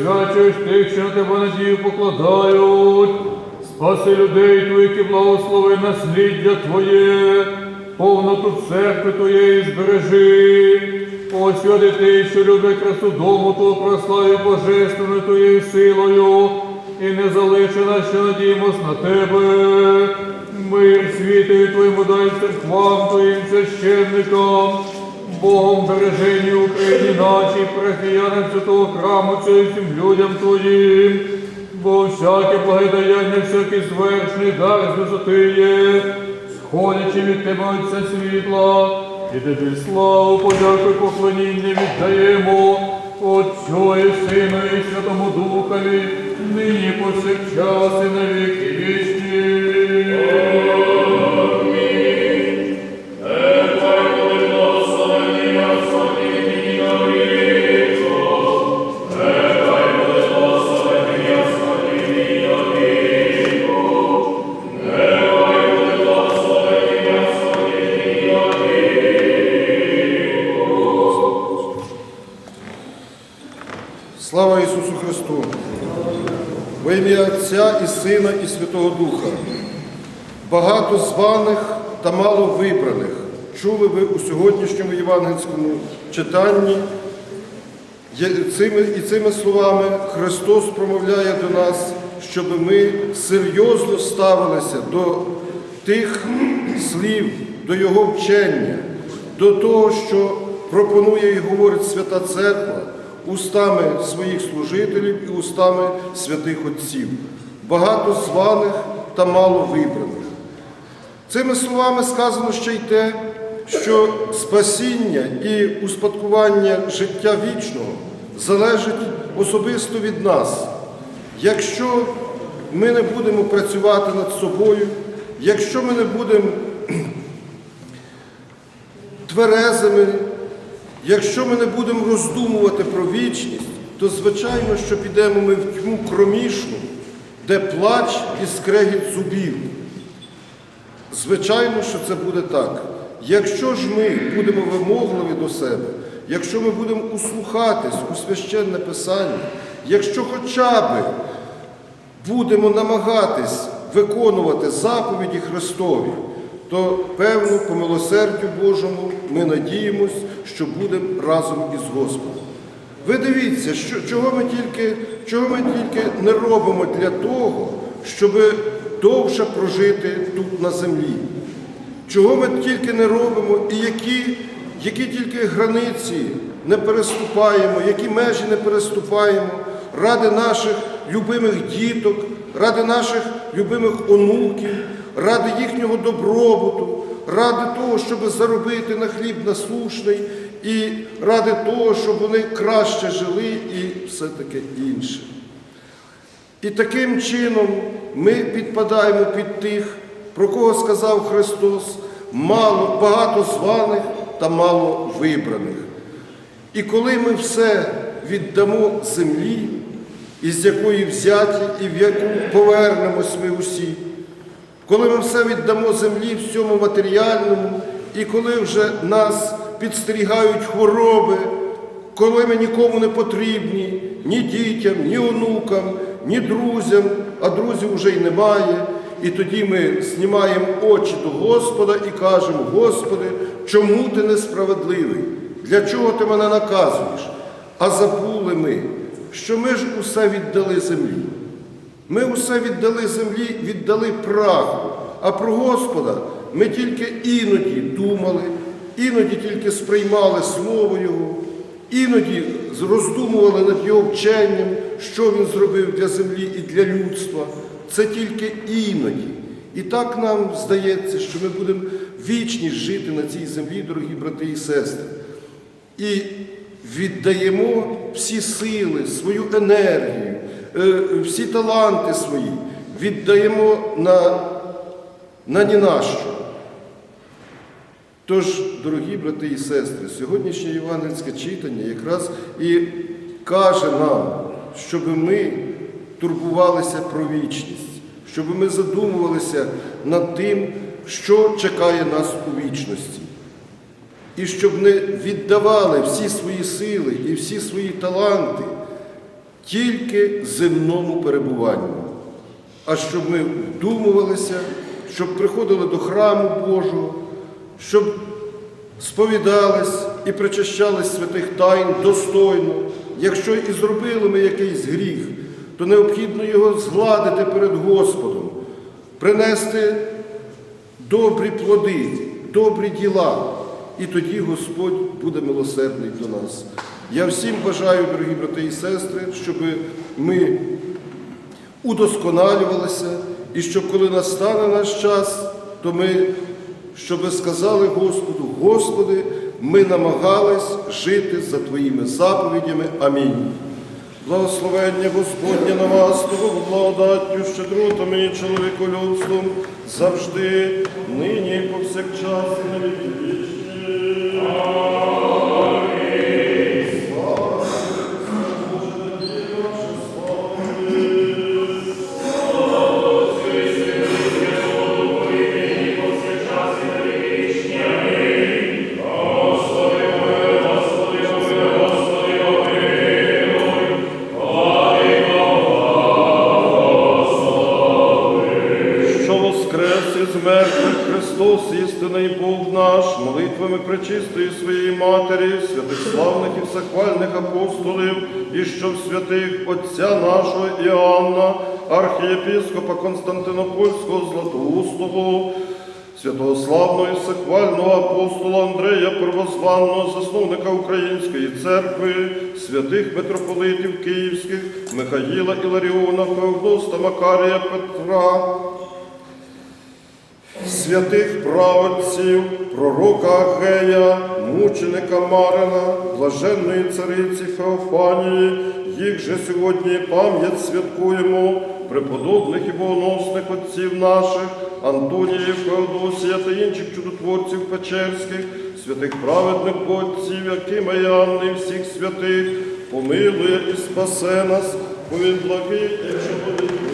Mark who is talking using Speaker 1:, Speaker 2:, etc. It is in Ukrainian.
Speaker 1: освячуєш тих, що на тебе надію покладають. Спаси людей твоїх і благослови насліддя Твоє, повноту церкви Твоєї збережи. Освяти ти, що любить красу дому Твого, прославі Божественною Твоєю силою, і не залиши нас, що надіємось на Тебе. Мир світові Твоєму дай церквам Твоїм священникам, Богом бережені Україні нашій, прихиянам святого храму, цього всім людям Твоїм, бо всяке благодаяння, всякий звершний дар з висоти є, сходячи від тебе Отця світла, і тобі славу, подяку поклоніння віддаємо Отцю і Сину і Святому Духові, нині повсякчас і на віки вічні.
Speaker 2: Христу! Во ім'я Отця і Сина і Святого Духа. Багато званих та мало вибраних. Чули ви у сьогоднішньому євангельському читанні. І цими словами Христос промовляє до нас, щоб ми серйозно ставилися до тих слів, до Його вчення, до того, що пропонує і говорить Свята Церква устами своїх служителів і устами святих Отців. Багато званих та мало вибраних. Цими словами сказано ще й те, що спасіння і успадкування життя вічного залежить особисто від нас. Якщо ми не будемо працювати над собою, якщо ми не будемо тверезими, якщо ми не будемо роздумувати про вічність, то звичайно, що підемо ми в тьму кромішну, де плач і скрегіт зубів. Звичайно, що це буде так. Якщо ж ми будемо вимогливі до себе, якщо ми будемо услухатись у священне Писання, якщо хоча б будемо намагатись виконувати заповіді Христові, то певно, по милосердю Божому ми надіємось, що будемо разом із Господом. Ви дивіться, що, чого, ми тільки, чого ми тільки не робимо для того, щоб довше прожити тут на землі. Чого ми тільки не робимо і які, які тільки границі не переступаємо, які межі не переступаємо ради наших любимих діток, ради наших любимих онуків, ради їхнього добробуту, ради того, щоб заробити на хліб насушний, і ради того, щоб вони краще жили і все таке інше. І таким чином ми підпадаємо під тих, про кого сказав Христос, мало, багато званих та мало вибраних. І коли ми все віддамо землі, із якої взяті і в яку повернемось ми усі, коли ми все віддамо землі всьому матеріальному, і коли вже нас підстерігають хвороби, коли ми нікому не потрібні, ні дітям, ні онукам, ні друзям, а друзів вже й немає. І тоді ми знімаємо очі до Господа і кажемо, Господи, чому ти несправедливий? Для чого ти мене наказуєш? А забули ми, що ми ж усе віддали землі. Ми усе віддали землі, віддали праху, а про Господа ми тільки іноді думали, іноді тільки сприймали Слово Його, іноді роздумували над Його вченням, що Він зробив для землі і для людства. Це тільки іноді. І так нам здається, що ми будемо вічність жити на цій землі, дорогі брати і сестри. І віддаємо всі сили, свою енергію, е, всі таланти свої, віддаємо на, на ні на що. Тож, дорогі брати і сестри, сьогоднішнє євангельське читання якраз і каже нам, щоб ми турбувалися про вічність, щоб ми задумувалися над тим, що чекає нас у вічності. І щоб не віддавали всі свої сили і всі свої таланти тільки земному перебуванню, а щоб ми вдумувалися, щоб приходили до храму Божого, щоб сповідались і причащались святих тайн достойно. Якщо і зробили ми якийсь гріх, то необхідно його згладити перед Господом, принести добрі плоди, добрі діла, і тоді Господь буде милосердний до нас. Я всім бажаю, дорогі брати і сестри, щоб ми удосконалювалися, і щоб коли настане наш час, то ми, щоб сказали Господу, Господи, ми намагались жити за Твоїми заповідями. Амінь. Благословення Господнє на вас, того благодаттю, щедротами і чоловіколюбством, завжди, нині і повсякчас, на віки воскрес Христос, істинний Бог наш, молитвами пречистої своєї Матері, святих славних і всехвальних апостолів, і що в святих Отця нашого Іоанна, архієпископа Константинопольського Златоустого, святого славного і всехвального апостола Андрея Первозванного, засновника Української церкви, святих митрополитів Київських, Михаїла Іларіона, Феогноста Макарія Петра, святих праведців, пророка Агея, мученика Марина, блаженної цариці Феофанії, їх же сьогодні пам'ять святкуємо, преподобних і богоносних отців наших, Антонія, Феодосія та інших чудотворців Печерських, святих праведних отців, Якима і Анни, всіх святих, помилує і спасе нас, бо він благий і чоловік.